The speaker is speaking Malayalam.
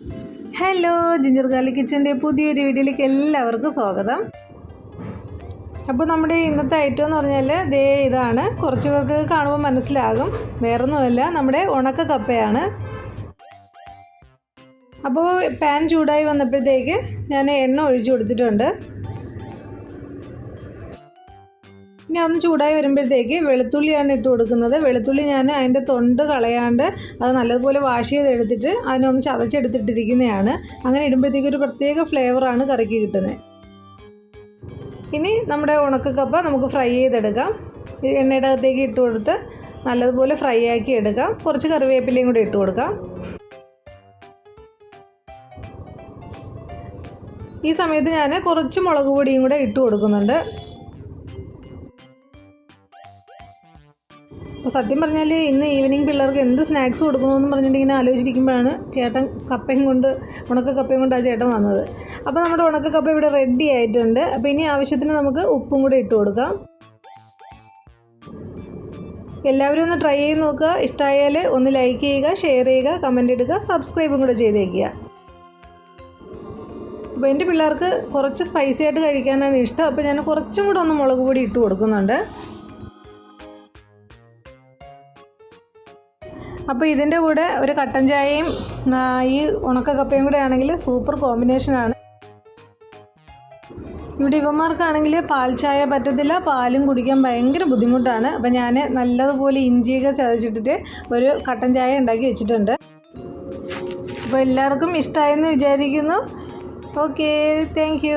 ഹലോ ജിഞ്ചർ ഗാർലി കിച്ചന്റെ പുതിയൊരു വീഡിയോയിലേക്ക് എല്ലാവർക്കും സ്വാഗതം. അപ്പോൾ നമ്മുടെ ഇന്നത്തെ ഐറ്റം എന്ന് പറഞ്ഞാൽ ദേ ഇതാണ്. കുറച്ച് പേർക്ക് കാണുമ്പോൾ മനസ്സിലാകും. വേറൊന്നുമല്ല നമ്മുടെ ഉണക്ക കപ്പയാണ്. അപ്പോൾ പാൻ ചൂടായി വന്നപ്പോഴത്തേക്ക് ഞാൻ എണ്ണ ഒഴിച്ചു കൊടുത്തിട്ടുണ്ട്. ഇനി ഒന്ന് ചൂടായി വരുമ്പോഴത്തേക്ക് വെളുത്തുള്ളിയാണ് ഇട്ട് കൊടുക്കുന്നത്. വെളുത്തുള്ളി ഞാൻ അതിന്റെ തൊണ്ട് കളയാണ്ട് അത് നല്ലതുപോലെ വാഷ് ചെയ്തെടുത്തിട്ട് അതിനൊന്ന് ചതച്ചെടുത്തിട്ടിരിക്കുന്നതാണ്. അങ്ങനെ ഇടുമ്പോഴത്തേക്ക് ഒരു പ്രത്യേക ഫ്ലേവറാണ് കറിക്ക് കിട്ടുന്നത്. ഇനി നമ്മുടെ ഉണക്കക്കപ്പ നമുക്ക് ഫ്രൈ ചെയ്തെടുക്കാം. എണ്ണയുടെ അകത്തേക്ക് ഇട്ട് കൊടുത്ത് നല്ലതുപോലെ ഫ്രൈ ആക്കി എടുക്കാം. കുറച്ച് കറിവേപ്പിലയും കൂടി ഇട്ട് കൊടുക്കാം. ഈ സമയത്ത് ഞാൻ കുറച്ച് മുളക് പൊടിയും കൂടെ ഇട്ട് കൊടുക്കുന്നുണ്ട്. അപ്പോൾ സത്യം പറഞ്ഞാൽ ഇന്ന് ഈവനിങ് പിള്ളേർക്ക് എന്ത് സ്നാക്സ് കൊടുക്കണമെന്ന് പറഞ്ഞിട്ട് ഇങ്ങനെ ആലോചിച്ചിരിക്കുമ്പോഴാണ് ചേട്ടൻ കപ്പയും കൊണ്ട് ഉണക്ക കപ്പയും കൊണ്ട് ആ ചേട്ടൻ വന്നത്. അപ്പോൾ നമ്മുടെ ഉണക്ക കപ്പ ഇവിടെ റെഡി ആയിട്ടുണ്ട്. അപ്പോൾ ഇനി ആവശ്യത്തിന് നമുക്ക് ഉപ്പും കൂടെ ഇട്ട് കൊടുക്കാം. എല്ലാവരും ഒന്ന് ട്രൈ ചെയ്ത് നോക്കുക. ഇഷ്ടമായാൽ ഒന്ന് ലൈക്ക് ചെയ്യുക ഷെയർ ചെയ്യുക കമന്റ് ഇടുക സബ്സ്ക്രൈബും കൂടെ ചെയ്തേക്കുക. അപ്പോൾ എന്റെ പിള്ളേർക്ക് കുറച്ച് സ്പൈസി ആയിട്ട് കഴിക്കാനാണ് ഇഷ്ടം. അപ്പോൾ ഞാൻ കുറച്ചും കൂടെ ഒന്ന് മുളക് പൊടി ഇട്ട് കൊടുക്കുന്നുണ്ട്. അപ്പോൾ ഇതിന്റെ കൂടെ ഒരു കട്ടൻ ചായയും ഈ ഉണക്ക കപ്പയും കൂടെ ആണെങ്കിൽ സൂപ്പർ കോമ്പിനേഷനാണ് ഇവിടെ ഇവന്മാർക്കാണെങ്കിൽ പാൽ ചായ പറ്റത്തില്ല പാലും കുടിക്കാൻ ഭയങ്കര ബുദ്ധിമുട്ടാണ്. അപ്പം ഞാൻ നല്ലതുപോലെ ഇഞ്ചിയൊക്കെ ചതച്ചിട്ടിട്ട് ഒരു കട്ടൻ ചായ ഉണ്ടാക്കി വെച്ചിട്ടുണ്ട്. അപ്പോൾ എല്ലാവർക്കും ഇഷ്ടമായെന്ന് വിചാരിക്കുന്നു. Okay thank